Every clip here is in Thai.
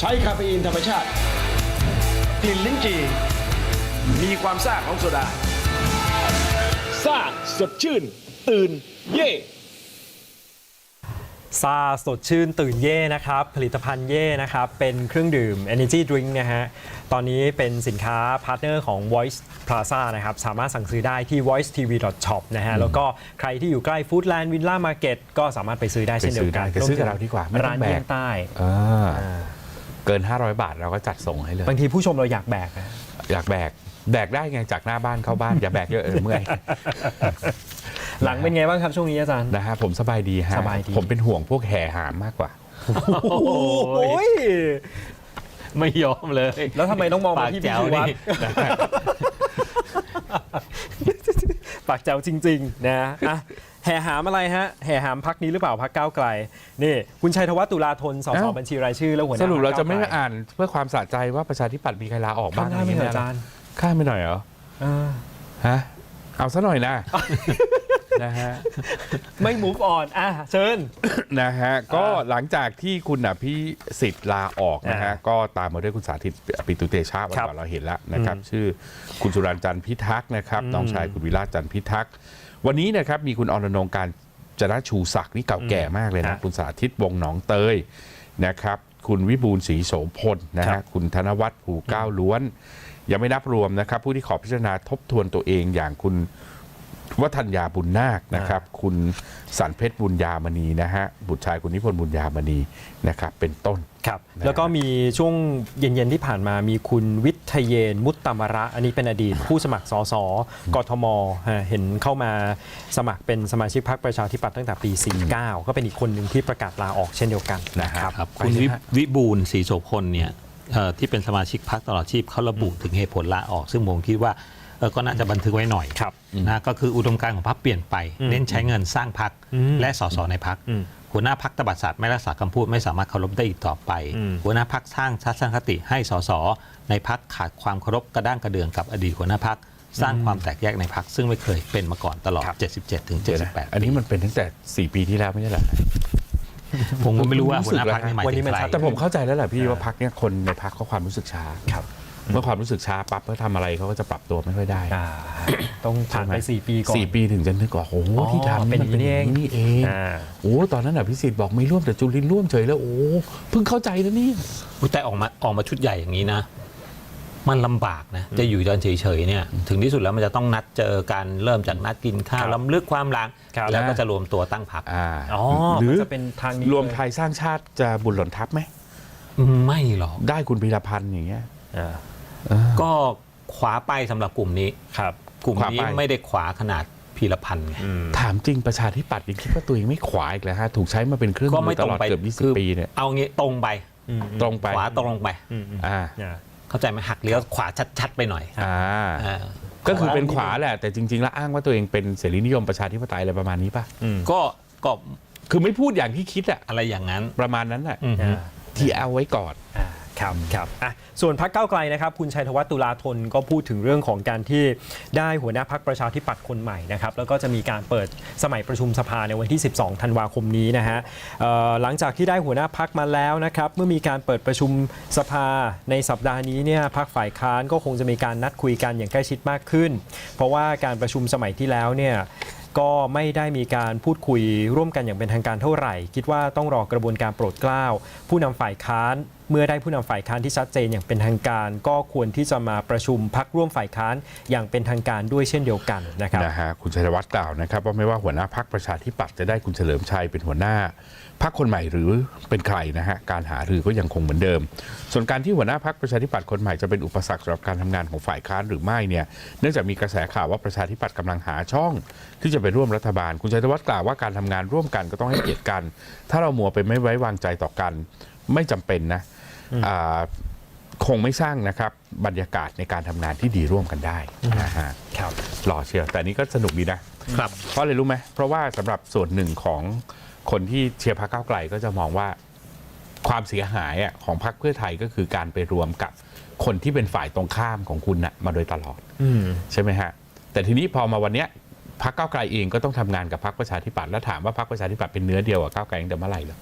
ใช้คาเฟอีนธรรมชาติ กลิ่นลิ้นจี่มีความซ่าของโซดา ซ่าสดชื่น ตื่นเย่ซาสดชื่นตื่นเย่นะครับ ผลิตภัณฑ์เย่นะครับ เป็นเครื่องดื่ม Energy Drink นะฮะ ตอนนี้เป็นสินค้าพาร์ทเนอร์ของ Voice Plaza นะครับ สามารถสั่งซื้อได้ที่ voicetv.shop นะฮะ แล้วก็ใครที่อยู่ใกล้ Foodland Villa Market ก็สามารถไปซื้อได้เช่นเดียวกันไปซื้อได้ไปซื้อกับเราดีกว่าไม่ต้องร้านแบกเยี่ยงใต้อ่า เกิน 500 บาทเราก็จัดส่งให้เลย บางทีผู้ชมเราอยากแบกนะอยากแบก แบกได้ไงจากหน้าบ้านเข้าบ้าน อย่าแบกเยอะเออเมื่อย หลังเป็นไงบ้างครับช่วงนี้อาจารย์ นะฮะผมสบายดีฮะสบายดี ผมเป็นห่วงพวกแห่หามมากกว่า โอ้ยไม่ยอมเลยแล้วทำไมต้องมองมาปากที่แจ๋พี่วชูวัฒนี่น์ปากแจ๋วจริง ๆ นะอะ แห่หามอะไรฮะแห่หามพักนี้หรือเปล่าพักก้าวไกลนี่คุณชัยธวัฒน์ตุลาธนสสเอ้าบัญชีรายชื่อแล้วหัวหสน้ารุปเราจะพไม่ก้วกลอ่านเพื่อความสะใจว่าประชาธิปัตย์มีใครลาออกบ้างข้ามได้ไหมเหรออาจารย์ข้ามไปหน่อยเหรอเออฮะเอาซะหน่อยนะนะฮะไม่ move on อะเชิญนะฮะก็หลังจากที่คุณอภิสิทธิ์ลาออกนะฮะอ่าก็ตามมาด้วยคุณสาธิตปิตุเตชะวันครับก่อนเราเห็นแล้วนะครับ ชื่อคุณสุรันต์จันทร์พิทักษ์นะครับน้องชายคุณวิราชจันทร์พิทักษ์ วันนี้นะครับมีคุณอรนงค์การจนะชูศักดิ์นี่เก่าแก่มากเลยครันะบคุณสาธิตวงศ์หนองเตยนะครับคุณวิบูลย์ศรีโสพลนะครัฮะบคุณธนวัฒน์ผูก้าวล้วน ยังไม่นับรวมนะครับ ผู้ที่ขอพิจารณาทบทวนตัวเองอย่างคุณวัฒนยาบุญนาคนะครับ คุณสันเพชรบุญญามณีนะฮะบุตรชายคุณนิพนธ์บุญญามณีนะครับเป็นต้น ครับนะแล้วก็มีช่วงเย็น ๆ ที่ผ่านมามีคุณวิทยเยนมุตตมระ อันนี้เป็นอดีตผู้สมัครสสกทมฮะเห็นเข้ามาสมัครเป็นสมาชิกพรรคประชาธิปัตย์ตั้งแต่ปี 49 ก็เป็นอีกคนหนึ่งที่ประกาศลาออกเช่นเดียวกันนะครับครับไปคุณเลยวิฮะวิบูลย์ศรีโสพลเนี่ยเอ่อที่เป็นสมาชิกพรรคตลอดชีพเขาระบุถึงเหตุผลลาออก ซึ่งผมคิดว่าเอ่อก็น่าจะบันทึกไว้หน่อยครับนะก็คืออุดมการณ์ของพรรคเปลี่ยนไป เน้นใช้เงินสร้างพรรคอืมและสสในพรรคอืม หัวหน้าพรรคตบัดสัตว์ไม่รักษาคำพูดไม่สามารถเคารพได้อีกต่อไปอืมหัวหน้าพรรคสร้างทัศนคติให้สสในพรรคขาดความเคารพกระด้างกระเดืองกับอดีตหัวหน้าพรรคสร้างความแตกแยกในพรรคซึ่งไม่เคยเป็นมาก่อนตลอด 77ถึงเดี๋ยวนะ78 อันนี้มันเป็นตั้งแต่ 4 ปีที่แล้วไม่ใช่เหรอผมก็ไม่รู้ว่ารู้หัสึวกหน้าพรรคนี่หมายวันถึนี้งมันใครชัดแต่ผมเข้าใจแล้วแหละพี่ว่าพักเนี่ยคนในพักเขาความรู้สึกช้าครับ เมื่อความรู้สึกช้าปั๊บเพื่อทำอะไรเขาก็จะปรับตัวไม่ค่อยได้ อ่าต้องผ่านไป 4 ปีก่อน สี่ปีถึงจะนึกว่าโอ้โหอ๋อที่ทำเป็นมันเป็นอย่างนี้นี่เองอ่า โอ้ตอนนั้นอะพิสิทธิ์บอกไม่ร่วมแต่จุลินร่วมเฉยแล้วโอ้เพิ่งเข้าใจแล้วนี่อุ๊ยแต่ออกมาออกมาชุดใหญ่อย่างนี้นะ มันลำบากนะ จะอยู่จนเฉยๆเนี่ย ถึงที่สุดแล้วมันจะต้องนัดเจอกันเริ่มจากนัดกินข้าวครับล้ำลึกความหลัง ครับ แล้วก็จะรวมตัวตั้งพรรคอ่าอ๋อหรือมันจะเป็นทางนี้รวมไทยสร้างชาติจะบุญหล่นทับไหม ไม่หรอก ได้คุณพีรพันธ์อย่างเงี้ย อ่า ก็ขวาไปสำหรับกลุ่มนี้ครับ กลุ่มนี้ขวาไป ไม่ได้ขวาขนาดพีรพันธ์ไงอืมถามจริงประชาธิปัตย์ยังคิดว่าตัวเองไม่ขวาอีกแล้วฮะถูกใช้มาเป็นเครื่องก็มืไม่อตตรงลอดไปเกือบ คือ20 ปีเนี่ยเอางี้ตรงไปตรงไปขวาตรงไปอืมอืมอ่าอ่าเข้าใจไหมหักเลี้ยวขวาชัดๆไปหน่อยอ่าอ่าก็คือเป็นขวาแหละ แต่จริง ๆ แล้วอ้างว่าตัวเองเป็นเสรีนิยมประชาธิปไตยอะไรประมาณนี้ป่ะอืมก็ก็คือไม่พูดอย่างที่คิดอะอะไรอย่างนั้น ประมาณนั้นแหละอือฮึอ่าที่เอาไว้ก่อนอ่า ครับครับอะส่วนพักเก้าไกลนะครับ คุณชัยธวัฒน์ตุลาธนก็พูดถึงเรื่องของการที่ได้หัวหน้าพักประชาธิปัตย์คนใหม่นะครับ แล้วก็จะมีการเปิดสมัยประชุมสภาในวันที่ 12 ธันวาคมนี้นะฮะหลังจากที่ได้หัวหน้าพักมาแล้วนะครับ เมื่อมีการเปิดประชุมสภาในสัปดาห์นี้เนี่ยพักฝ่ายค้านก็คงจะมีการนัดคุยกันอย่างใกล้ชิดมากขึ้น เพราะว่าการประชุมสมัยที่แล้วเนี่ยก็ไม่ได้มีการพูดคุยร่วมกันอย่างเป็นทางการเท่าไหร่ คิดว่าต้องรอกระบวนการโปรดเกล้าผู้นำฝ่ายค้าน เมื่อได้ผู้นำฝ่ายค้านที่ชัดเจนอย่างเป็นทางการ ก็ควรที่จะมาประชุมพักร่วมฝ่ายค้านอย่างเป็นทางการด้วยเช่นเดียวกันนะครับนะฮะคุณชัยวัฒน์กล่าวนะครับ ว่าไม่ว่าหัวหน้าพักประชาธิปัตย์จะได้คุณเฉลิมชัยเป็นหัวหน้าพักคนใหม่หรือเป็นใครนะฮะการหารือก็ยังคงเหมือนเดิม ส่วนการที่หัวหน้าพักประชาธิปัตย์คนใหม่จะเป็นอุปสรรคสำหรับการทำงานของฝ่ายค้านหรือไม่เนี่ยเนื่องจากมีกระแสข่าวว่าประชาธิปัตย์กำลังหาช่อง ที่จะไปร่วมรัฐบาล คุณชัยวัฒน์กล่าวว่าการทำงานร่วมกันก็ต้องให้เกียรติกัน ถ้าเรามัวไปไม่ไว้วางใจต่อกัน ไม่จำเป็นนะ คงไม่สร้างนะครับบรรยากาศในการทำงานที่ดีร่วมกันได้นะฮะครับหล่อเชียวแต่อันนี้ก็สนุกดีนะครับเพราะอะไรรู้ไหมเพราะว่าสำหรับส่วนหนึ่งของคนที่เชียร์พรรคก้าวไกลก็จะมองว่าความเสียหายอะของพรรคเพื่อไทยก็คือการไปรวมกับคนที่เป็นฝ่ายตรงข้ามของคุณนะมาโดยตลอดอืมใช่ไหมฮะแต่ทีนี้พอมาวันเนี้ยพรรคก้าวไกลเองก็ต้องทำงานกับพรรคประชาธิปัตย์แล้วถามว่าพรรคประชาธิปัตย์เป็นเนื้อเดียวกับก้าวไกลตั้งแต่เมื่อไหร่แล้ว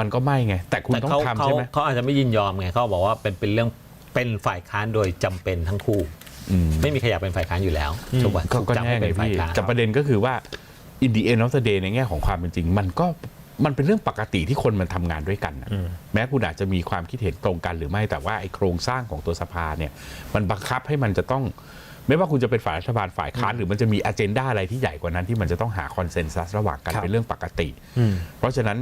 มันก็ไม่ไง แต่คุณแต่ต้องเขาทำเขาใช่ไหมเขาอาจจะไม่ยินยอมไงเขาบอกว่าเป็นเป็นเรื่องเป็นฝ่ายค้านโดยจำเป็นทั้งคู่ อืม ไม่มีใครอยากเป็นฝ่ายค้านอยู่แล้วถูกป่ะก็ถูกก็จับแน่ให้ไงเป็นฝ่ายพี่ค้าน แต่ประเด็นก็คือว่า in the end of the day ในแง่ของความเป็นจริง มันก็มันเป็นเรื่องปกติที่คนมันทำงานด้วยกันน่ะแม้คุณอาจจะมีความคิดเห็นตรงกันหรือไม่แต่ว่าไอ้โครงสร้างของตัวสภาเนี่ย มันบังคับให้มันจะต้อง ไม่ว่าคุณจะเป็นฝ่ายรัฐบาลฝ่ายค้านหรือมันจะมีอ g e n d a อะไรที่ใหญ่กว่านั้นที่มันจะต้องหาคอนเซนแซสระหว่างกันครับ เป็นเรื่องปกติอืมเพราะฉะนั้น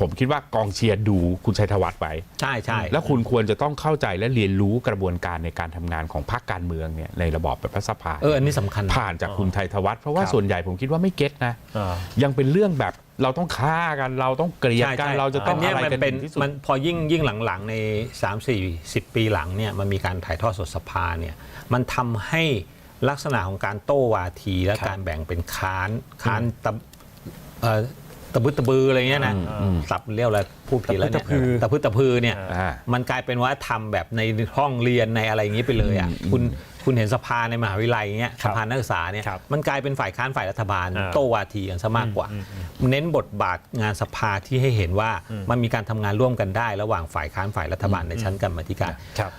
ผมคิดว่ากองเชียร์ดูคุณชัยธวัฒน์ไว้ ใช่ใช่แล้วคุณควรจะต้องเข้าใจและเรียนรู้กระบวนการในการทำงานของพรรคการเมืองเนี่ยในระบอบแบบรัฐสภา เอออันนี้สำคัญ ผ่านจากคุณไทยธวัฒน์เพราะว่าครับ ส่วนใหญ่ผมคิดว่าไม่เก็ตนะ อ่า ยังเป็นเรื่องแบบเราต้องฆ่ากันเราต้องเกลียดใช่กัน ใช่เราจะต้องนเนี้อะยไรมันกันเป็นถึงที่สุด มันพอยิ่งยิ่งหลังๆใน 3 4 10 ปีหลังเนี่ยมันมีการถ่ายทอดสดสภาเนี่ยมันทำให้ลักษณะของการโต้วาทีและครับการแบ่งเป็นค้านค้านตะเอ่อ ตะบึดตะบืออะไรเงี้ยนะอืมอืมสับเรียกอะไรพูดผิดแล้วเนี่ยตะพึตะพือตะพึดตะพือเนี่ยอ่ามันกลายเป็นว่าทำแบบในห้องเรียนในอะไรอย่างนี้ไปเลยอะคุณคุณเห็นสภาในมหาวิทยาลัยเงี้ยครัสบภานักศึกษาเนี่ยครับมันกลายเป็นฝ่ายค้านฝ่ายรัฐบาลอ่าโต้วาทีกันซะมากกว่า เน้นบทบาทงานสภาที่ให้เห็นว่ามันมีการทำงานร่วมกันได้ ระหว่างฝ่ายค้านฝ่ายรัฐบาลในชั้นกรรมาธิการครับ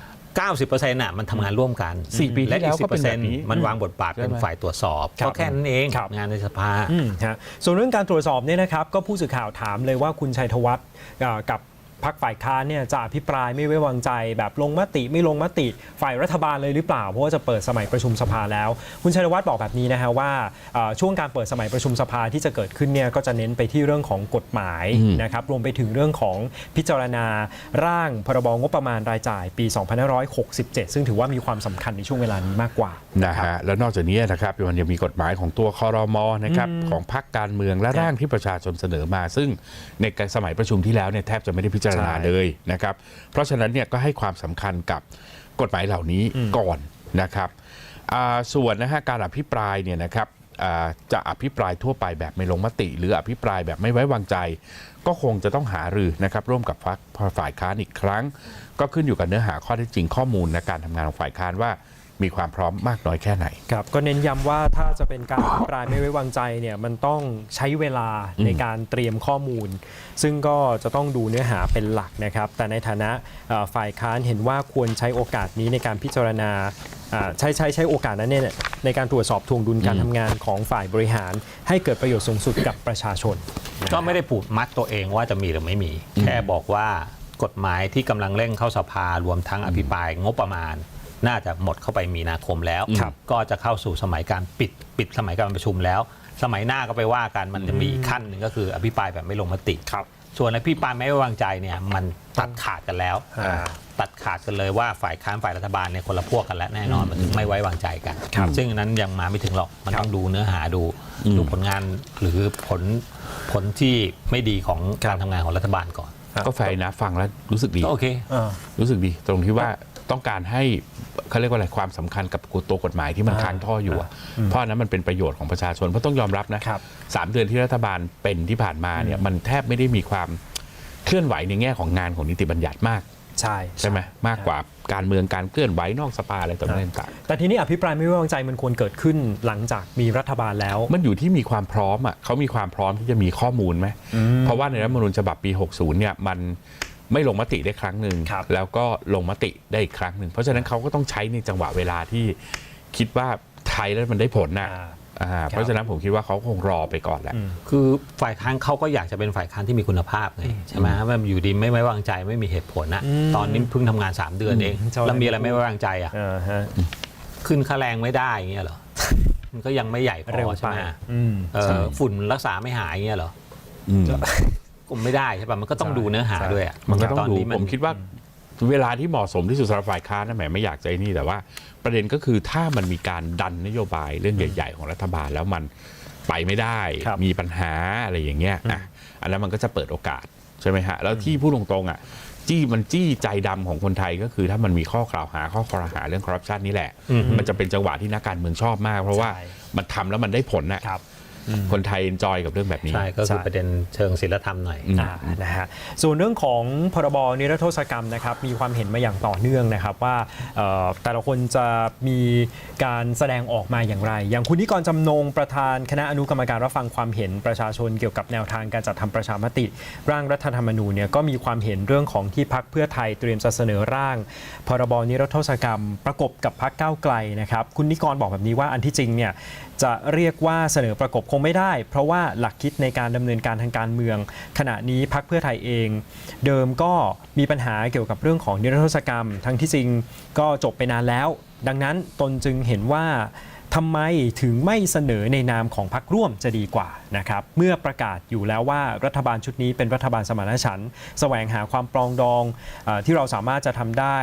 90%น่ะมันทำงานร่วมกันสี่ปีที่และอีแล้กวก็เป็นแบบนี้10%มันวางบทบาทเป็นใช่ไหมฝ่ายตรวจสอบครับก็แค่นั้นเองครับงานในสภาอืมฮะส่วนเรื่องการตรวจสอบเนี่ยนะครับก็ผู้สื่อข่าวถามเลยว่าคุณชัยธวัฒน์เอ่อกับ พรรคฝ่ายค้านเนี่ยจะอภิปรายไม่ไว้วางใจ แบบลงมติไม่ลงมติฝ่ายรัฐบาลเลยหรือเปล่า เพราะว่าจะเปิดสมัยประชุมสภาแล้ว คุณชัยธวัฒน์บอกแบบนี้นะฮะว่าเอ่อช่วงการเปิดสมัยประชุมสภาที่จะเกิดขึ้นเนี่ยก็จะเน้นไปที่เรื่องของกฎหมายอืมนะครับรวมไปถึงเรื่องของพิจารณาร่างพรบงบประมาณรายจ่าย ปี2567 ซึ่งถือว่ามีความสำคัญในช่วงเวลานี้มากกว่านะฮะแล้วนอกจากนี้นะครับมันยังมีกฎหมายของตัวคอรมอนะครับของพรรคการเมืองและร่างที่ประชาชนเสนอมา ซึ่งในการสมัยประชุมที่แล้วเนี่ยแทบจะไม่ได้พิจารณาเลยนะครับ เพราะฉะนั้นเนี่ยก็ให้ความสำคัญกับกฎหมายเหล่านี้ก่อนนะครับส่วนนะฮะการอภิปรายเนี่ยนะครับจะอภิปรายทั่วไปแบบไม่ลงมติ หรืออภิปรายแบบไม่ไว้วางใจ ก็คงจะต้องหารือนะครับร่วมกับฝ่ายค้านอีกครั้ง ก็ขึ้นอยู่กับเนื้อหาข้อเท็จจริงข้อมูลในการทำงานของฝ่ายค้านว่า มีความพร้อมมากน้อยแค่ไหน ครับก็เน้นย้ำว่าถ้าจะเป็นการอภิปรายไม่ไว้วางใจเนี่ยมันต้องใช้เวลาในการเตรียมข้อมูล ซึ่งก็จะต้องดูเนื้อหาเป็นหลักนะครับ แต่ในฐานะเอ่อฝ่ายค้านเห็นว่าควรใช้โอกาสนี้ในการพิจารณาอ่าใช้ใช้ใช้โอกาสนั้นเนี่ยในการตรวจสอบทวงดุลการทำงานของฝ่ายบริหาร ให้เกิดประโยชน์สูงสุดกับประชาชน ก็ไม่ได้ผูกมัดตัวเองว่าจะมีหรือไม่มี แค่บอกว่ากฎหมายที่กำลังเร่งเข้าสภารวมทั้งอภิปรายงบประมาณ น่าจะหมดเข้าไปมีนาคมแล้ว ครับ ก็จะเข้าสู่สมัยการปิดปิดสมัยการประชุมแล้ว สมัยหน้าก็ไปว่ากันมันจะมีอีกขั้นหนึ่งก็คืออภิปรายแบบไม่ลงมติ ครับ ส่วนอภิปรายไม่ไว้วางใจเนี่ยมันตัดขาดกันแล้ว อ่าตัดขาดกันเลยว่าฝ่ายค้านฝ่ายรัฐบาลเนี่ยคนละพวกกันแล้วแน่นอนมันถึงไม่ไว้วางใจกัน ครับซึ่งอันนั้นยังมาไม่ถึงหรอกมันครับต้องดูเนื้อหาดูดูผลงานหรือผลผลที่ไม่ดีของการทำงานของรัฐบาลก่อน ก็แฟร์นะฟังแล้วรู้สึกดี ก็โอเค อ่า รู้สึกดีตรงที่ว่า ต้องการให้เขาเรียกว่าอะไรความสำคัญกับตัวกฎหมายที่มันอ่าค้างท่ออยู่อะเพราะอันนั้นมันเป็นประโยชน์ของประชาชนเพราะต้องยอมรับนะครับสามเดือนที่รัฐบาลเป็นที่ผ่านมาเนี่ยมันแทบไม่ได้มีความเคลื่อนไหวในแง่ของงานของนิติบัญญัติมากใช่ใช่ไหมมากกว่าการเมืองการเคลื่อนไหวนอกสภาอะไรต่างๆต่างแต่ทีนี้อภิปรายไม่ไว้วางใจมันควรเกิดขึ้นหลังจากมีรัฐบาลแล้วๆมันอยู่ที่มีความพร้อมอะเขามีความพร้อมที่จะมีข้อมูลไหมเพราะว่าในรัฐธรรมนูญฉบับปี 60เนี่ยมัน ไม่ลงมติได้ครั้งหนึ่งครับแล้วก็ลงมติได้อีกครั้งหนึ่งเพราะฉะนั้นเขาก็ต้องใช้ในจังหวะเวลาที่คิดว่าไทยแล้วมันได้ผลน่ะอ่าอ่าเพราะฉะนั้นผมคิดว่าเขาคงรอไปก่อนแหละ คือฝ่ายค้านเขาก็อยากจะเป็นฝ่ายค้านที่มีคุณภาพไงใช่ไหมว่าอยู่ดีไม่ไว้วางใจไม่มีเหตุผลนะอืมตอนนี้เพิ่งทำงาน 3 เดือนเองเจ้าแล้วมีอะไรไม่ไว้วางใจอะอ่าฮะขึ้นค่าแรงไม่ได้อย่างเงี้ยเหรอมันก็ยังไม่ใหญ่พเร็วอไปใช่ไหมอืมเออใช่ฝุ่นรักษาไม่หายอย่างเงี้ยเหรอ อืมก็ไม่ได้ใช่ป่ะมันก็ต้องใช่ดูเนื้อหาใช่ด้วยอะมันก็ต้องตดูนี้นผมคิดว่าเวลาที่เหมาะสมที่สุดสำหรับฝ่ายค้านนะแหมไม่อยากใจนี่แต่ว่าประเด็นก็คือถ้ามันมีการดันนโยบายเรื่องใหญ่ ๆ ของรัฐบาลแล้วมันไปไม่ได้ ครับมีปัญหาอะไรอย่างเงี้ยอะอันนั้นมันก็จะเปิดโอกาสใช่ไหมฮะแล้วที่พูดตรงๆอะจี้มันจี้ใจดำของคนไทยก็คือ ถ้ามันมีข้อกล่าวหาข้อคอรหาเรื่องคอร์รัปชันนี่แหละอือฮึมันจะเป็นจังหวะที่นักการเมืองชอบมาก เพราะว่าใช่ มันทำแล้วมันได้ผลน่ะ ครับ คนไทยเอนจอยกับเรื่องแบบนี้ ใช่ก็คือใช่ประเด็นเชิงศิลธรรมหน่อยอ่านะฮะส่วนเรื่องของพรบนิรโทษกรรมนะครับมีความเห็นมาอย่างต่อเนื่องนะครับว่าเอ่อแต่ละคนจะมีการแสดงออกมาอย่างไร อย่างคุณนิกรจำนงประธานคณะอนุกรรมการรับฟังความเห็นประชาชนเกี่ยวกับแนวทางการจัดทำประชามติ ร่างรัฐธรรมนูญเนี่ยก็มีความเห็นเรื่องของที่พักเพื่อไทยเตรียมจะเสนอร่าง พรบนิรโทษกรรม ประกบกับพักก้าวไกลนะครับคุณนิกรบอกแบบนี้ว่าอันที่จริงเนี่ยจะเรียกว่าเสนอประกบคงไม่ได้ เพราะว่าหลักคิดในการดำเนินการทางการเมือง ขณะนี้พักเพื่อไทยเอง เดิมก็มีปัญหาเกี่ยวกับเรื่องของนิรโทษกรรม ทั้งที่จริงก็จบไปนานแล้ว ดังนั้นตนจึงเห็นว่า ทำไมถึงไม่เสนอในนามของพรรคร่วมจะดีกว่านะครับเมื่อประกาศอยู่แล้วว่ารัฐบาลชุดนี้เป็นรัฐบาลสมานฉันท์แสวงหาความปรองดองอที่เราสามารถจะทำได้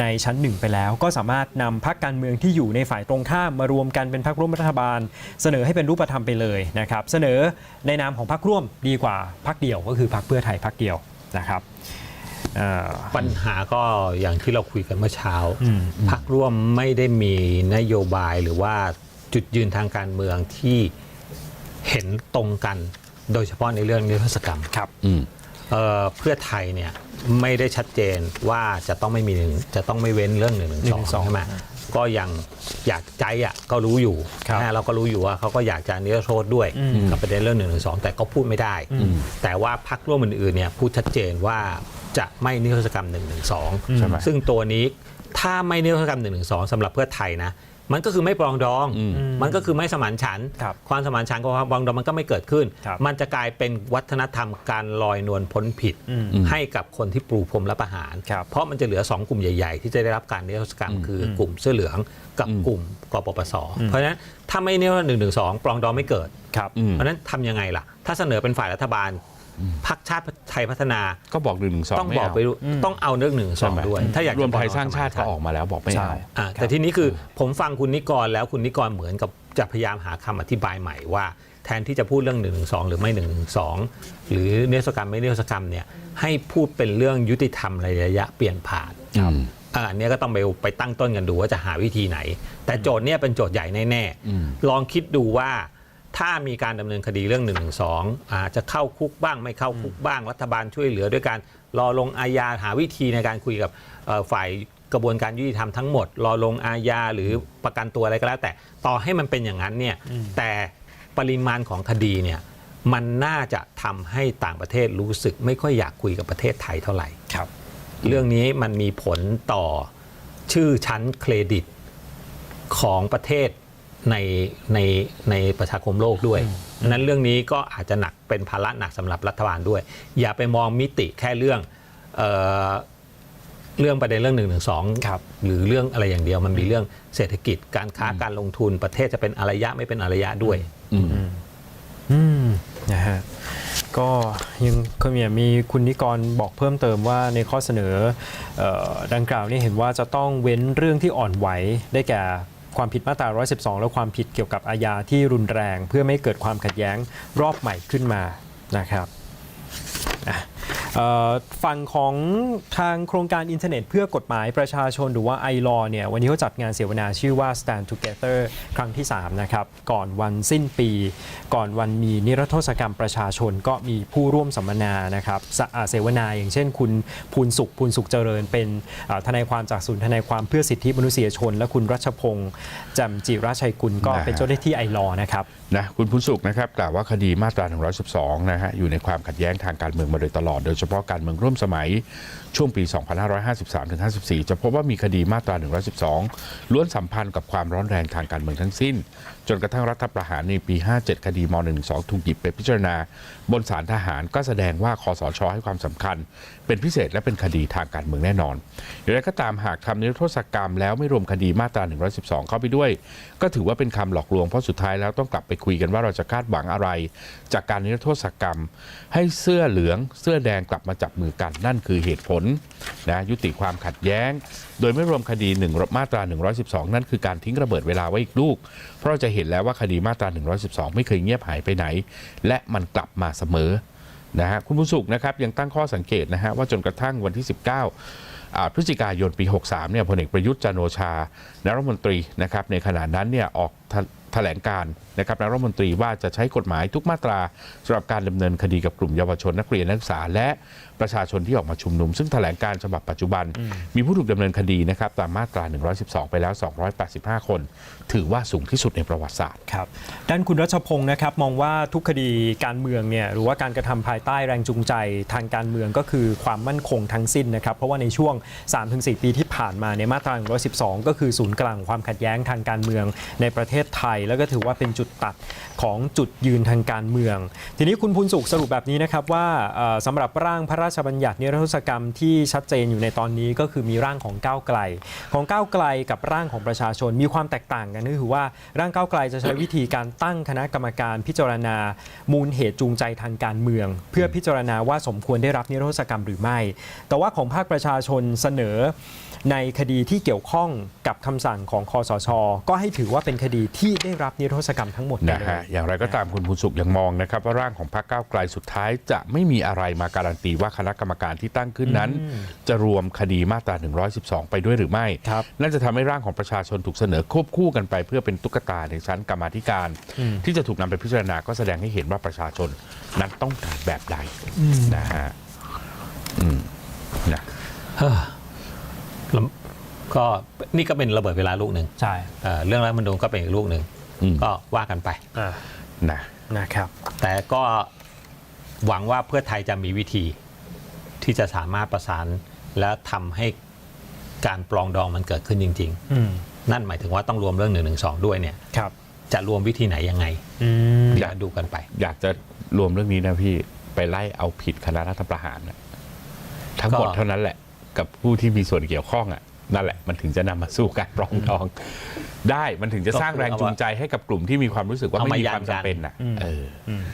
ในชั้นหนึ่งไปแล้ว ก็สามารถนำพรรคการเมืองที่อยู่ในฝ่ายตรงข้ามมารวมกันเป็นพรรคร่วมรัฐบาล เสนอให้เป็นรูปธรรมไปเลยนะครับเสนอในนามของพรรคร่วมดีกว่าพรรคเดียว ก็คือพรรคเพื่อไทยพรรคเดียวนะครับ ปัญหาก็อย่างที่เราคุยกันเมื่อเช้าอืมพักร่วมไม่ได้มีนโยบายหรือว่าจุดยืนทางการเมืองที่เห็นตรงกัน โดยเฉพาะในเรื่องนิรโทษกรรมครับอืมเอ่อเพื่อไทยเนี่ยไม่ได้ชัดเจนว่าจะต้องไม่มีหนึ่งจะต้องไม่เว้นเรื่องหนึ่งหนึ่งสอง112ใช่ไหมก็ยังอยากใจอะก็รู้อยู่ครับนะเราก็รู้อยู่ว่าเขาก็อยากจะนิรโทษด้วยอืมกับประเด็นเรื่องหนึ่งหนึ่งสองแต่ก็พูดไม่ได้ แต่ว่าพักร่วมอื่นๆเนี่ยพูดชัดเจนว่า จะไม่นิรโทษกรรม1นึใช่ไหม ซึ่งตัวนี้ถ้าไม่นิรโทษกรรม1นึสำหรับเพื่อไทยนะ มันก็คือไม่ปรองดอง มันก็คือไม่สมานฉันท์ครับความสมานฉันท์กับความปรองดองมันก็ไม่เกิดขึ้น ครับ มันจะกลายเป็นวัฒนธรรมการลอยนวลพ้นผิดอืมให้กับคนที่ปลูกพรมและประหาร ครับ เพราะมันจะเหลือ 2 กลุ่มใหญ่ ๆ ที่จะได้รับการนิรโทษกรรมคือกลุ่มเสื้อเหลืองกับกลุ่มกปปส เพราะฉะนั้นถ้าไม่นิรโทษหนึ่งหนึ่งสองปรองดองไม่เกิด ครับอืมเพราะฉะนั้นทำยังไงล่ะ ถ้าเสนอเป็นฝ่ายรัฐบาล พรรคชาติไทยพัฒนาก็บอกหนึ่งหนึ่งสองต้องไม่บอกเอาไปด้วยต้องเอาเรื่องหนึ่งสใช่องไหมด้วย ถ้าอยากจะรวมไทยปองดอสร้างชาติก็ออกมาแล้วบอกไม่ใช่เอาอะแต่ทีนี้คือผมฟังคุณนิกรแล้วคุณนิกรเหมือนกับจะพยายามหาคำอธิบายใหม่ว่าแทนที่จะพูดเรื่อง1นึหรือไม่1นึหรือเนรโทษกรรมไม่เนรโทษกรรมเนี่ยให้พูดเป็นเรื่องยุติธรรมในระยะเปลี่ยนผ่านครับอะอันเนี้ยก็ต้องไปไปตั้งต้นกันดูว่าจะหาวิธีไหน แต่โจทย์เนี่ยเป็นโจทย์ใหญ่แน่อืมๆลองคิดดูว่า ถ้ามีการดำเนินคดีเรื่อง1นึอาจจะเข้าคุกบ้างไม่เข้าคุกบ้างรัฐบาลช่วยเหลือด้วยการรอลงอาญาหาวิธีในการคุยกับเอ่อฝ่ายกระบวนการยุติธรรมทั้งหมด รอลงอาญาหรือประกันตัวอะไรก็แล้ว แต่ต่อให้มันเป็นอย่างนั้นเนี่ยแต่ปริมาณของคดีเนี่ยมันน่าจะทำให้ต่างประเทศรู้สึกไม่ค่อยอยากคุยกับประเทศไทยเท่าไหร่ครับ เรื่องนี้มันมีผลต่อชื่อชั้นเครดิตของประเทศ ในในในประชาคมโลกด้วยนั้นเรื่องนี้ก็อาจจะหนักเป็นภาระหนักสำหรับรัฐบาลด้วย อย่าไปมองมิติแค่เรื่องเอ่อเรื่องประเด็นเรื่องหนึ่งหนึ่งสองครับหรือเรื่องอะไรอย่างเดียวมันมีเรื่องเศรษฐกิจการค้าการลงทุนประเทศจะเป็นอารยะไม่เป็นอารยะด้วยอืมอืมนะฮะก็ยังก็มีมีคุณนิกรบอกเพิ่มเติมว่าในข้อเสนอเออดังกล่าวนี่เห็นว่าจะต้องเว้นเรื่องที่อ่อนไหวได้แก่ ความผิดมาตรา 112 และความผิดเกี่ยวกับอาญาที่รุนแรง เพื่อไม่ให้เกิดความขัดแย้งรอบใหม่ขึ้นมานะครับอะ ฝั่งของทางโครงการอินเทอร์เน็ตเพื่อกฎหมายประชาชนหรือว่า i l a w เนี่ยวันนี้เขาจัดงานเสวนาชื่อว่า Stand Together ครั้งที่ 3 นะครับ ก่อนวันสิ้นปี ก่อนวันมีนิรโทษกรรมประชาชนก็มีผู้ร่วมสัมมนานะครับสเสวนาอย่างเช่น คุณภูนสุขภูนสุขเจริญ เป็นทนายความจากศูนย์ทนายความเพื่อสิทธิมนุษยชน และคุณรัชพงษ์จำจิราชัยกุลก็เป็นเจ้าหน้าที่ไอรอนะครับนะคุณพุนสุขนะครับกล่าวว่าคดีมาตรา112นะฮะอยู่ในความขัดแย้งทางการเมืองมาโดยตลอดโดยเฉพาะการเมืองร่วมสมัย ช่วงปี 2553-54 จะพบว่ามีคดีมาตรา 112 ล้วนสัมพันธ์กับความร้อนแรงทางการเมืองทั้งสิ้น จนกระทั่งรัฐประหารในปี 57 คดีม .112 ถูกหยิบไปพิจารณา บนศาลทหารก็แสดงว่าคอสชให้ความสำคัญ เป็นพิเศษและเป็นคดีทางการเมืองแน่นอนอย่างไรก็ตามหากทำนิรโทษกรรมแล้วไม่รวมคดีมาตรา 112 เข้าไปด้วย ก็ถือว่าเป็นคำหลอกลวงเพราะสุดท้ายแล้วต้องกลับไปคุยกันว่าเราจะคาดหวังอะไร จากการนิรโทษกรรม ให้เสื้อเหลืองเสื้อแดงกลับมาจับมือกันนั่นคือเหตุผลนะยุติความขัดแย้ง โดยไม่รวมคดี1มาตรา 112 นั่นคือการทิ้งระเบิดเวลาไว้อีกลูก เพราะเราจะเห็นแล้วว่าคดีมาตรา 112 ไม่เคยเงียบหายไปไหน และมันกลับมาเสมอนะฮะคุณผู้สุขนะครับยังตั้งข้อสังเกตนะฮะว่าจนกระทั่งวันที่ 19อ่าพฤศจิกายนปี 63 เนี่ยพลเอกประยุทธ์จันโอชานายรัฐมนตรีนะครับในขณะนั้นเนี่ยออกแถลงการ นะครับนายรัฐมนตรีว่าจะใช้กฎหมายทุกมาตราสำหรับการดำเนินคดีกับกลุ่มเยาวชนนักเรียนนักศึกษาและประชาชนที่ออกมาชุมนุม ซึ่งแถลงการฉบับปัจจุบัน มีผู้ถูกดำเนินคดีนะครับตามมาตรา 112 ไปแล้ว 285 คน ถือว่าสูงที่สุดในประวัติศาสตร์ครับด้านคุณรัชพงศ์นะครับมองว่าทุกคดีการเมืองเนี่ยหรือว่าการกระทำภายใต้แรงจูงใจทางการเมืองก็คือความมั่นคงทั้งสิ้นนะครับเพราะว่าในช่วง 3-4 ปีที่ผ่านมาในมาตรา 112 ก็คือศูนย์กลางของความขัดแย้งทางการเมืองในประเทศไทย แล้วก็ถือว่าเป็นจุดตัดของจุดยืนทางการเมือง ทีนี้คุณพูนสุขสรุปแบบนี้นะครับว่าเอ่อสำหรับร่างพระราชบัญญัตินิรโทษกรรมที่ชัดเจนอยู่ในตอนนี้ก็คือมีร่างของก้าวไกล ของก้าวไกลกับร่างของประชาชนมีความแตกต่างกันก็คือว่าร่างก้าวไกลจะใช้วิธีการตั้งคณะกรรมการพิจารณา มูลเหตุจูงใจทางการเมือง เพื่อพิจารณาว่าสมควรได้รับนิรโทษกรรมหรือไม่ แต่ว่าของภาคประชาชนเสนอในคดีที่เกี่ยวข้องกับคำสั่งของคอสช ก็ให้ถือว่าเป็นคดีที่ได้รับนิรโทษกรรมทั้งหมดไปนะเลฮะยอย่างไรก็ตามคุณภูนสุขยังมองนะครับ ว่าร่างของพรรคก้าวไกลสุดท้ายจะไม่มีอะไรมาการันตีว่าคณะกรรมการที่ตั้งขึ้นนั้น จะรวมคดีมาตรา 112 ไปด้วยหรือไม่ครับนั่นจะทำให้ร่างของประชาชนถูกเสนอควบคู่กันไป เพื่อเป็นตุ๊กตาในชั้นกรรมาธิการ ที่จะถูกนำไปพิจารณาก็แสดงให้เห็นว่าประชาชนนั้นต้องการแบบใดนะฮะอืมนะแล้วก็นี่ก็เป็นระเบิดเวลาลูกหนึ่งใช่เอ่อเรื่องรัฐธรรมนูญก็เป็นอีกลูกหนึ่งอืม ก็ว่ากันไปอ่านะนะครับ แต่ก็หวังว่าเพื่อไทยจะมีวิธีที่จะสามารถประสานและทำให้การปลองดองมันเกิดขึ้นจริงอืมๆนั่นหมายถึงว่าต้องรวมเรื่อง1นึด้วยเนี่ยครับ จะรวมวิธีไหนยังไงอืมเดี๋ยวดูกันไป อยากจะรวมเรื่องนี้นะพี่ไปไล่เอาผิดคณะรัฐประหารนะทั้งหมดก็เท่านั้นแหละ กับผู้ที่มีส่วนเกี่ยวข้องอะ นั่นแหละมันถึงจะนำมาสู่การปรองดอง ได้มันถึงจะสร้างแรงจูงใจให้กับกลุ่มที่มีความรู้สึกว่าเอาไม่มามียันความจำเป็นนะอืมเอออม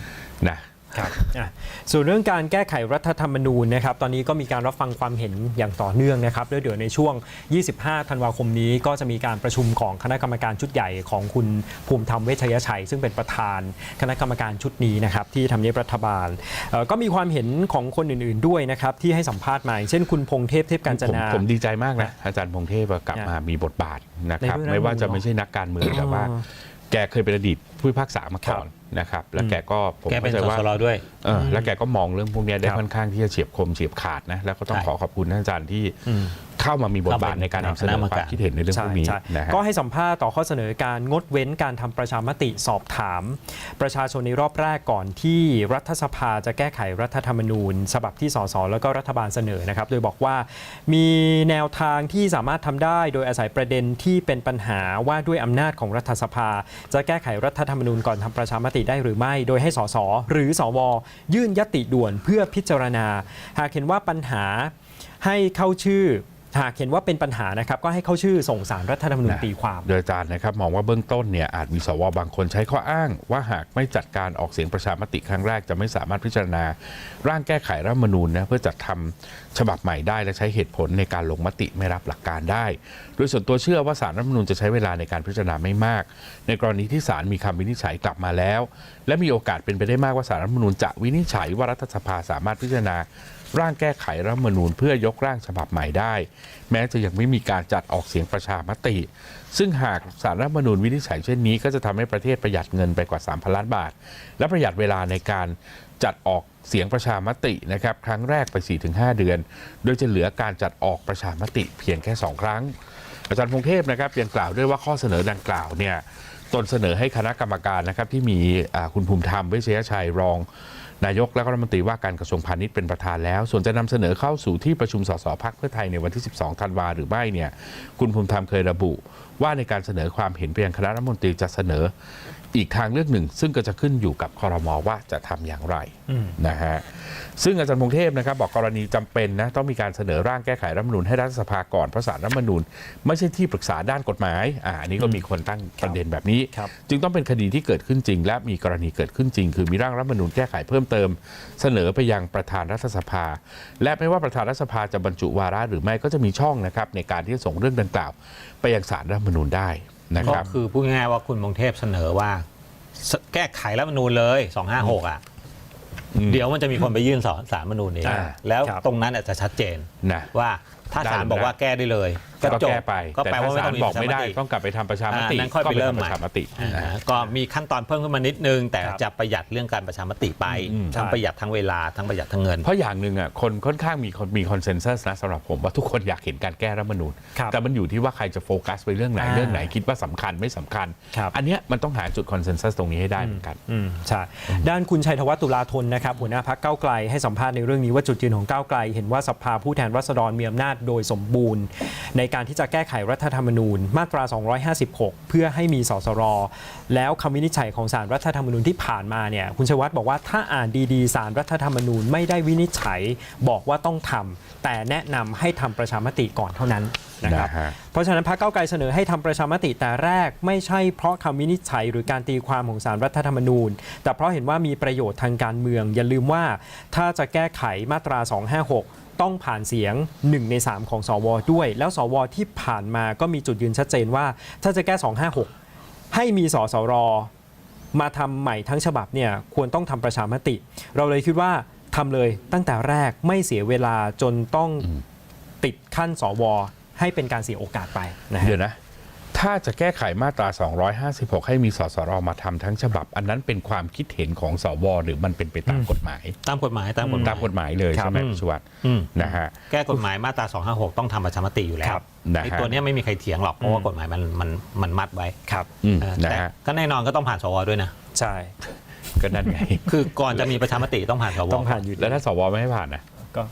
นะ ครับอะส่วนเรื่องการแก้ไขรัฐธรรมนูญนะครับ ตอนนี้ก็มีการรับฟังความเห็นอย่างต่อเนื่องนะครับแล้วเดี๋ยวในช่วง 25 ธันวาคมนี้ก็จะมีการประชุมของคณะกรรมการชุดใหญ่ของคุณภูมิธรรมเวชยชัย ซึ่งเป็นประธานคณะกรรมการชุดนี้นะครับที่ทำเนียบรัฐบาลเอ่อก็มีความเห็นของคนอื่นๆด้วยนะครับที่ให้สัมภาษณ์มาอย่างเช่นคุณพงเทพเทพกาญจผมนาผมดีใจมากนะอาจารย์พงเทพกลับมามีบทบาทนะครับในเรื่องไม่ว่าจะรัฐธรรมนูญไม่ใช่นักการเมืองแต่ว่า แกเคยเป็นอดีตผู้พิพากษามาก่อนนะครับ แล้วแกก็ผมแกเป็นเข้าใจสว่าสรด้วยเออแล้วแกก็มองเรื่องพวกเนี้ยได้ครับค่อนข้างที่จะเฉียบคมเฉียบขาดนะแล้วก็ต้องใช่ขอขอบคุณท่านอาจารย์ที่อืม เข้ามามีบทบาทในการนำเสนอความคิดเห็นในเรื่องพวกนี้ใช่นะฮะก็ให้สัมภาษณ์ต่อข้อเสนอการงดเว้นการทำประชามติสอบถาม ประชาชนในรอบแรกก่อนที่รัฐสภาจะแก้ไขรัฐธรรมนูญ ฉบับที่สสแล้วก็รัฐบาลเสนอนะครับ โดยบอกว่ามีแนวทางที่สามารถทำได้ โดยอาศัยประเด็นที่เป็นปัญหาว่าด้วยอำนาจของรัฐสภา จะแก้ไขรัฐธรรมนูญก่อนทำประชามติได้หรือไม่ โดยให้สสหรือสวยื่นยติด่วนเพื่อพิจารณา หากเห็นว่าปัญหาให้เข้าชื่อ หากเห็นว่าเป็นปัญหานะครับก็ให้เข้าชื่อส่งสารรัฐธรรมนูญนะตีความ โดยอาจารย์นะครับมองว่าเบื้องต้นเนี่ยอาจมีสวบางคนใช้ข้ออ้าง ว่าหากไม่จัดการออกเสียงประชามติครั้งแรกจะไม่สามารถพิจารณา ร่างแก้ไขรัฐธรรมนูญนะเพื่อจัดทำฉบับใหม่ได้ และใช้เหตุผลในการลงมติไม่รับหลักการได้ โดยส่วนตัวเชื่อว่าสารรัฐธรรมนูญจะใช้เวลาในการพิจารณาไม่มาก ในกรณีที่ศาลมีคำวินิจฉัยกลับมาแล้ว และมีโอกาสเป็นไปได้มากว่าสารรัฐธรรมนูญจะวินิจฉัยว่ารัฐสภาสามารถพิจารณา ร่างแก้ไขรัฐมนูญเพื่อยกร่างฉบับใหม่ได้ แม้จะยังไม่มีการจัดออกเสียงประชามติ ซึ่งหากสารรัฐมนูญวินิจฉัยเช่นนี้ ก็จะทำให้ประเทศประหยัดเงินไปกว่า3พันล้านบาท และประหยัดเวลาในการจัดออกเสียงประชามตินะครับครั้งแรกไป 4-5 เดือน โดยจะเหลือการจัดออกประชามติเพียงแค่ 2 ครั้ง อาจารย์พงเทพนะครับยังกล่าวด้วยว่าข้อเสนอดังกล่าวเนี่ยตนเสนอให้คณะกรรมการนะครับที่มีคุณภูมิธรรมเวชยชัยรอง นายกและรัฐมนตรีว่าการกระทรวงพาณิชย์เป็นประธานแล้ว ส่วนจะนำเสนอเข้าสู่ที่ประชุมสสพักเพื่อไทยในวันที่ 12ธันวาหรือไม่เนี่ยคุณภูมิธรรมเคยระบุ ว่าในการเสนอความเห็นไปยังคณะรัฐมนตรีจะเสนอ อีกทางเลือกหนึ่ง ซึ่งก็จะขึ้นอยู่กับคอรมอว่าจะทำอย่างไรอืมนะฮะซึ่งอาจารย์พงเทพนะครับบอกกรณีจำเป็นนะต้องมีการเสนอร่างแก้ไขรัฐธรรมนูญให้รัฐสภาก่อนเพราะสารรัฐธรรมนูญไม่ใช่ที่ปรึกษาด้านกฎหมายอ่าอันนี้ก็มีคนตั้งประเด็นแบบนี้ครับจึงต้องเป็นคดีที่เกิดขึ้นจริง และมีกรณีเกิดขึ้นจริง คือมีร่างรัฐธรรมนูญแก้ไขเพิ่มเติม เสนอไปยังประธานรัฐสภา และไม่ว่าประธานรัฐสภาจะบรรจุวาระหรือไม่ก็จะมีช่องนะครับในการที่จะส่งเรื่องดังกล่าว ไปยังสารรัฐธรรมนูญได้ นะก็ครับ คือพูดง่ายๆว่าคุณมงเทพเสนอว่าสแก้ไขรัฐธรรมนูญเลย 256 อะอืมเดี๋ยวมันจะมีคนไปยื่นสารสารรัฐธรรมนูญเองอ่าแล้วครับ ตรงนั้นอาจจะชัดเจนนะว่าถ้าได้ศาลหรือบอกไม่ว่าแก้ได้เลย ก็ก็จบแก้ไป ก็แต่แปลถ้าว่าไม่ศาต้อลงมีบอกไม่ได้ประชามติต้องกลับไปทำประชามติอ่านั้นค่อยก็ไปเริ่มทำใหปม่ระชามติ อ่านะฮะก็มีขั้นตอนเพิ่มขึ้นมานิดนึง แต่ครับจะประหยัดเรื่องการประชามติไปอืม ทั้งใช่ประหยัดทั้งเวลาทั้งประหยัดทั้งเงิน เพราะอย่างหนึ่งอะคนค่อนข้างมีคนมีคอนเซนแซสนะสำหรับผมว่าทุกคนอยากเห็นการแก้รัฐธรรมนูญครับแต่มันอยู่ที่ว่าใครจะโฟกัสไปเรื่องไหนอ่าเรื่องไหนคิดว่าสำคัญไม่สำคัญ ครับ อันเนี้ยมันต้องหาจุดคอนเซนแซสตรงนี้ให้ได้เหมือนกัน อืมใช่ด้านคุณชัยธวัฒน์ตุลาธนนะครับหัวหน้าพักเก้าวไกลให้สัมภาษณ์ในเรื่องนี้ว่าจุดยืนของก้าวไกล เห็นว่าสภาผู้แทนราษฎรมีอำนาจโดยสมบูรณ์ ในการที่จะแก้ไขรัฐธรรมนูญมาตรา 256 เพื่อให้มีสสร แล้วคำวินิจฉัยของสารรัฐธรรมนูญที่ผ่านมาเนี่ยคุณชัยวัฒน์บอกว่าถ้าอ่านดีๆสารรัฐธรรมนูญไม่ได้วินิจฉัยบอกว่าต้องทำแต่แนะนำให้ทำประชามติก่อนเท่านั้นนะครับนะฮะเพราะฉะนั้นพรรคเก้าวไกลเสนอให้ทำประชามติแต่แรกไม่ใช่เพราะคำวินิจฉัยหรือการตีความของสารรัฐธรรมนูญ แต่เพราะเห็นว่ามีประโยชน์ทางการเมือง อย่าลืมว่าถ้าจะแก้ไขมาตรา 256 ต้องผ่านเสียง 1 ใน 3 ของสวด้วย แล้วสวที่ผ่านมาก็มีจุดยืนชัดเจนว่า ถ้าจะแก้ 256 ให้มีสสรมาทำใหม่ทั้งฉบับเนี่ยควรต้องทำประชามติ เราเลยคิดว่าทำเลยตั้งแต่แรกไม่เสียเวลาจนต้องติดขั้นสวให้เป็นการเสียโอกาสไปนะฮะเดี๋ยวนะ ถ้าจะแก้ไขมาตรา 256 ให้มีสสรมาทำทั้งฉบับ อันนั้นเป็นความคิดเห็นของสวหรือมันเป็นไปตามกฎหมาย ตามกฎหมายตามกฎหมายตามกฎหมายเลยครับใช่ไหมอืมคุณชวัตอืมนะฮะแก้กฎหมายมาตรา 256 ต้องทำประชามติอยู่แล้ควรับนะไอ้ฮะตัวเนี้ยไม่มีใครเถียงหรอกเพราะว่ากฎหมายมันมันมันมัดไว้ครับอืมเออนะแต่ฮะก็แน่นอนก็ต้องผ่านสวด้วยนะใช่ก็นั่นไงคือก่อนจะมีประชามติต้องผ่านสวต้องผ่านอยู่แล้วถ้าสวไม่ให้ผ่านนะ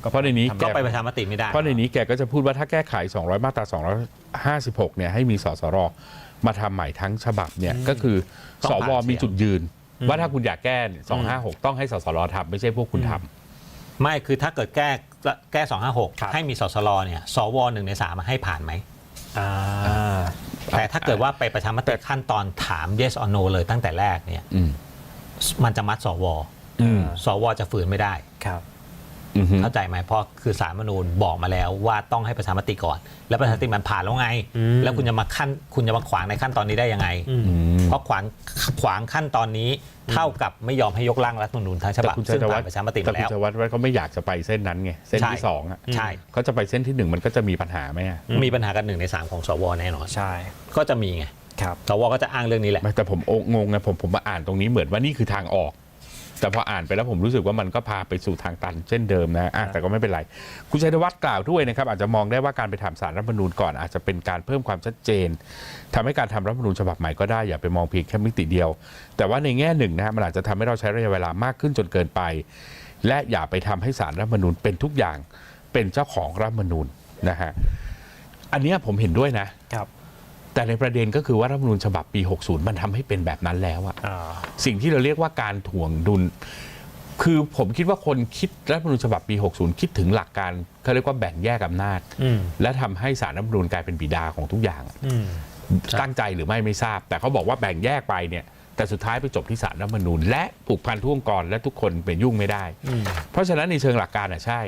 ก็เพราะในนี้ก็แกไปประชามติไม่ได้ เพราะในนี้แกก็จะพูดว่าถ้าแก้ไข 200 มาตรา 256 เนี่ยให้มีสสรมาทำใหม่ทั้งฉบับเนี่ยก็คือต้องสผ่านวเสียงมีจุดยืน ว่าถ้าคุณอยากแก้ 256 ต้องให้สสรทำไม่ใช่พวกคุณทำไม่คือถ้าเกิดแก้แก้ครับ256 ให้มีสสรเนี่ยสวหนึ่งในสามให้ผ่านไหมอ่าแต่ถ้าเกิดว่าไปประชามติขั้นตอนถาม yes or no เลยตั้งแต่แรกเนี่ยอืมมันจะมัดสวอืมสวจะฝืนไม่ได้ครับอือฮึ เข้าใจไหมเพราะคือสารรฐธรรมนูญบอกมาแล้วว่าต้องให้ประชามติก่อน แล้วประชามติมันผ่านแล้วไงอืมแล้วคุณจะมาขั้นคุณจะมาขวางในขั้นตอนนี้ได้ยังไงอืมอืมเพราะขวางขวางขั้นตอนนี้เท่ากับไม่ยอมให้ยกร่างรัฐธรรมนูญทั้งฉแต่บับคุณชัซึ่ยงธวัผ่าฒนน์ประชามติแต่มาคุแล้ณวชัยวัฒน์ว่าเขาไม่อยากจะไปเส้นนั้นไงเส้นที่ใช่สองอะใช่เขาจะไปเส้นที่หนึ่งมันก็จะมีปัญหาไหมอะมีปัญหากันหนึ่งในสามของสวแน่นอนใช่ ก็จะมีไงครับสวก็จะอ้างเรื่องนี้แหละไม่แต่ผมโองงไงผมผมมาอ่านตรงนี้เหมือนว่านี่คือทางออก แต่พออ่านไปแล้วผมรู้สึกว่ามันก็พาไปสู่ทางตันเช่นเดิมนะอะแต่ก็ไม่เป็นไร คุณชัยธวัฒน์กล่าวด้วยนะครับอาจจะมองได้ว่าการไปถามสารรัฐธรรมนูญก่อน อาจจะเป็นการเพิ่มความชัดเจนทำให้การทำรัฐธรรมนูญฉบับใหม่ก็ได้อย่าไปมองเพียงแค่มิติเดียว แต่ว่าในแง่หนึ่งนะฮะมันอาจจะทำให้เราใช้ระยะเวลามากขึ้นจนเกินไป และอย่าไปทำให้สารรัฐธรรมนูญเป็นทุกอย่างเป็นเจ้าของรัฐธรรมนูญนะฮะอันเนี้ยผมเห็นด้วยนะครับ แต่ในประเด็นก็คือว่ารัฐธรรมนูญฉบับปี 60 มันทำให้เป็นแบบนั้นแล้วอะอ่า สิ่งที่เราเรียกว่าการถ่วงดุล คือผมคิดว่าคนคิดรัฐธรรมนูญฉบับปี 60 คิดถึงหลักการเขาเรียกว่าแบ่งแยกอำนาจ อืม และทำให้สารรัฐธรรมนูญกลายเป็นบิดาของทุกอย่างอะอืม ตั้งใจหรือไม่ไม่ทราบ แต่เขาบอกว่าแบ่งแยกไปเนี่ย แต่สุดท้ายไปจบที่สารรัฐธรรมนูญและผูกพันทุกองค์กรและทุกคนไปยุ่งไม่ได้ อืม เพราะฉะนั้นในเชิงหลักการอะใช่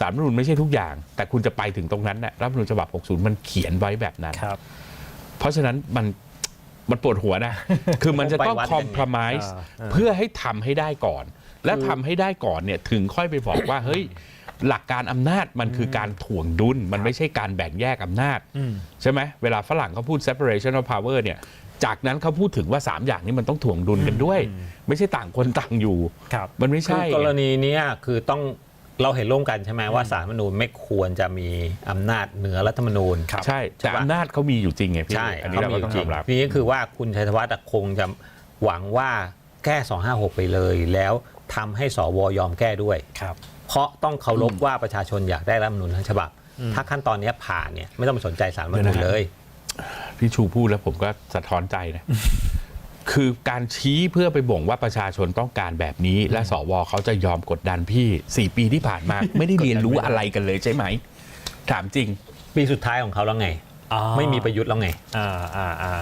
สารรัฐธรรมนูญไม่ใช่ทุกอย่าง แต่คุณจะไปถึงตรงนั้นน่ะรัฐธรรมนูญฉบับ 60 มันเขียนไว้แบบนั้น ครับ เพราะฉะนั้นมันมันปวดหัวนะ คือมันจะต้องไปวัดคยัองมไงพล m i s e อ่าอ่าเพื่อให้ทำให้ได้ก่อน และทำให้ได้ก่อนเนี่ยถึงค่อยไปบอกว่า เฮ้ย หลักการอำนาจมันคือการถ่วงดุล มันไม่ใช่การแบ่งแยกอำนาจอืมใช่ไหมเวลาฝรั่งเขาพูด separation of power เนี่ย จากนั้นเขาพูดถึงว่า 3 อย่างนี้มันต้องถ่วงดุลกันด้วย ไม่ใช่ต่างคนต่างอยู่ ครับมันไม่คืใช่ อกรณีเนี้ยคือต้อง เราเห็นร่วมกันใช่ไหมว่าสารรัฐธรรมนูญไม่ควรจะมีอำนาจเหนือรัฐธรรมนูญ ใช่แต่อำนาจเขามีอยู่จริงไงพี่ใช่อันนี้เราก็ต้องยอมรับทีนี้คือว่าคุณชัยธวัฒน์อะคงจะหวังว่าแก้ 256 ไปเลย แล้วทำให้สวยอมแก้ด้วย ครับ เพราะต้องเคารพว่าประชาชนอยากได้รัฐธรรมนูญทั้งฉบับ ถ้าขั้นตอนเนี้ยผ่านเนี่ยไม่ต้องไปสนใจสารรัฐธรรมนูญเลย พี่ชูพูดแล้วผมก็สะท้อนใจนะ คือการชี้เพื่อไปบ่งว่าประชาชนต้องการแบบนี้ และสวเขาจะยอมกดดันพี่สี่ปีที่ผ่านมา ไม่ได้เรียนรู้อะไรกันเลยใช่ไหม ถามจริง ปีสุดท้ายของเขาแล้วไงอ๋อไม่มีประยุทธ์แล้วไงอ่าอ่าอ่า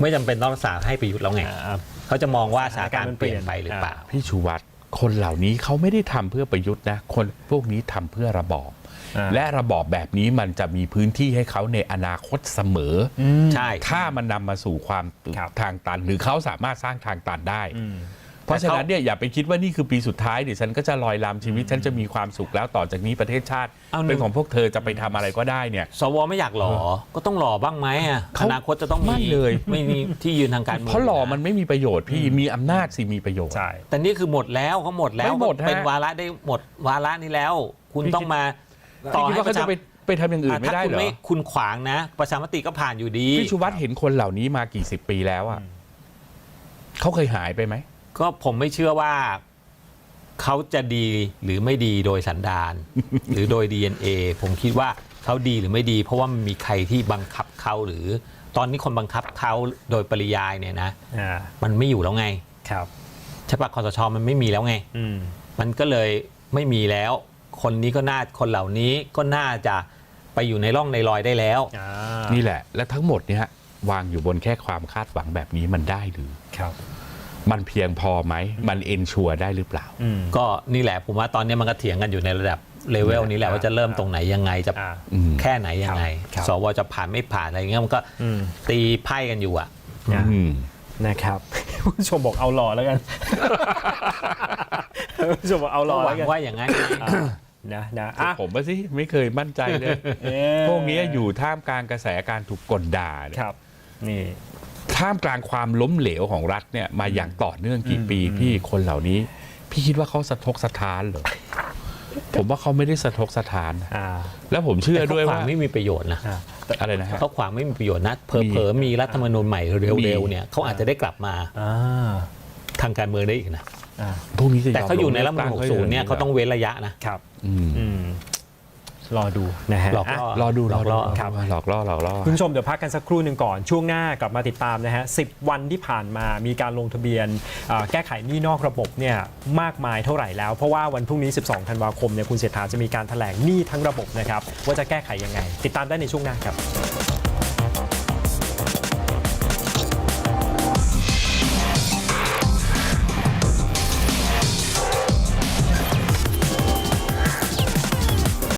ไม่จำเป็นต้องรักษาให้ประยุทธ์แล้วไงอ่าเขาจะมองว่าสถานการณ์เปลี่ยนไปหรือเปล่าพี่ชูวัตร คนเหล่านี้เขาไม่ได้ทำเพื่อประยุทธ์นะคนพวกนี้ทำเพื่อระบอบอ่าและระบอบแบบนี้มันจะมีพื้นที่ให้เขาในอนาคตเสมออใช่ถ้ามันนำมาสู่ความครับทางตัน หรือเขาสามารถสร้างทางตันได้อืม เพราะฉะนั้นเนี่ยอย่าไปคิดว่านี่คือปีสุดท้ายเดี๋ยวฉันก็จะลอยลำชีวิตฉันจะมีความสุขแล้วต่อจากนี้ประเทศชาติเอาหนึ่ง เป็นของพวกเธอจะไปทำอะไรก็ได้เนี่ย สวไม่อยากหล่อก็ต้องหล่อบ้างไหมอะเขาอนาคตจะต้องไม่มีเลย ไม่มีที่ยืนทางการเมืองเพราะหล่อมันไม่มีประโยชน์พี่มีอำนาจสิมีประโยชน์ ใช่ แต่นี่คือหมดแล้วเขาหมดแล้วไม่หมดฮะ เป็นวาระได้หมดวาระนี้แล้ว คุณพี่ต้องมาพี่คิดว่าเขาจะไปไปทำอย่างอื่นไม่ได้ถ้าคุณเหรอไม่คุณขวางนะ ประชามติก็ผ่านอยู่ดี พี่ชูวัตรเห็นคนเหล่านี้มากี่สิบปีแล้วอะเขาเคยหายไปไหม ก็ผมไม่เชื่อว่าเขาจะดีหรือไม่ดีโดยสันดาน หรือโดย DNA ผมคิดว่าเขาดีหรือไม่ดี เพราะว่ามันมีใครที่บังคับเขาหรือ ตอนนี้คนบังคับเขาโดยปริยายเนี่ยนะ อ่ามันไม่อยู่แล้วไงครับ ใช่ปะคอสชมันไม่มีแล้วไง อืม มันก็เลยไม่มีแล้ว คนนี้ก็น่าคนเหล่านี้ก็น่าจะไปอยู่ในร่องในรอยได้แล้ว อ่านี่แหละ และทั้งหมดเนี่ยวางอยู่บนแค่ความคาดหวังแบบนี้มันได้หรือ ครับ มันเพียงพอไหม มันเอนชัวร์ได้หรือเปล่าอืมก็นี่แหละผมว่าตอนนี้มันก็เถียงกันอยู่ในระดับเลเวลนี้แหละว่าจะเริ่มตรงไหนยังไงจะอ่าอืมแค่ไหนยังไงครับสวจะผ่านไม่ผ่านอะไรเงี้ยมันก็อืมตีไพ่กันอยู่อะนะอืมนะครับคุณผู้ชมบอกเอาหล่อแล้วกันคุณผู้ชมบอกเอาหก็ล่อหวัแล้วงกันว่าอย่างนั้นอ่านะนะอะผมว่าสิไม่เคยมั่นใจเลยเอ๊ะพวกนี้อยู่ท่ามกลางกระแสการถูกกดด่าเนี่ยครับนี่ ท่ามกลางความล้มเหลวของรัฐเนี่ยมาอย่างต่อเนื่องกี่อืมปีอืมพี่คนเหล่านี้ พี่คิดว่าเขาสะทกสะท้านเหรอ ผมว่าเขาไม่ได้สะทกสะท้านอ่าแล้วผมเชื่อแต่เขาด้วยขวาว่า งไม่มีประโยชน์นะอ่าอะไรนะฮะ เขาขวางไม่มีประโยชน์นะเพมีอๆมีรัฐธรรมนูญใหม่เร็วๆเนี่ยเขาอาจจะได้กลับมาอ่าทางการเมืองได้อีกนะ อ่าพวกนี้จะแต่เขาอยู่ในรัฐธรรมนูญลืกตั้60เนี่ยเขาต้องเว้นระยะนะครับ อืม อืม รอดูนะฮะหลอกล่ออะรอดูหลอกล่อครับหลอกล่อหลอกล่อคุณผู้ชมเดี๋ยวพักกันสักครู่หนึ่งก่อน ช่วงหน้ากลับมาติดตามนะฮะ10วันที่ผ่านมามีการลงทะเบียนเอ่อแก้ไขหนี้นอกระบบเนี่ยมากมายเท่าไหร่แล้ว เพราะว่าวันพรุ่งนี้ 12 ธันวาคมเนี่ยคุณเศรษฐาจะมีการแถลงหนี้ทั้งระบบนะครับว่าจะแก้ไขยังไง ติดตามได้ในช่วงหน้าครับ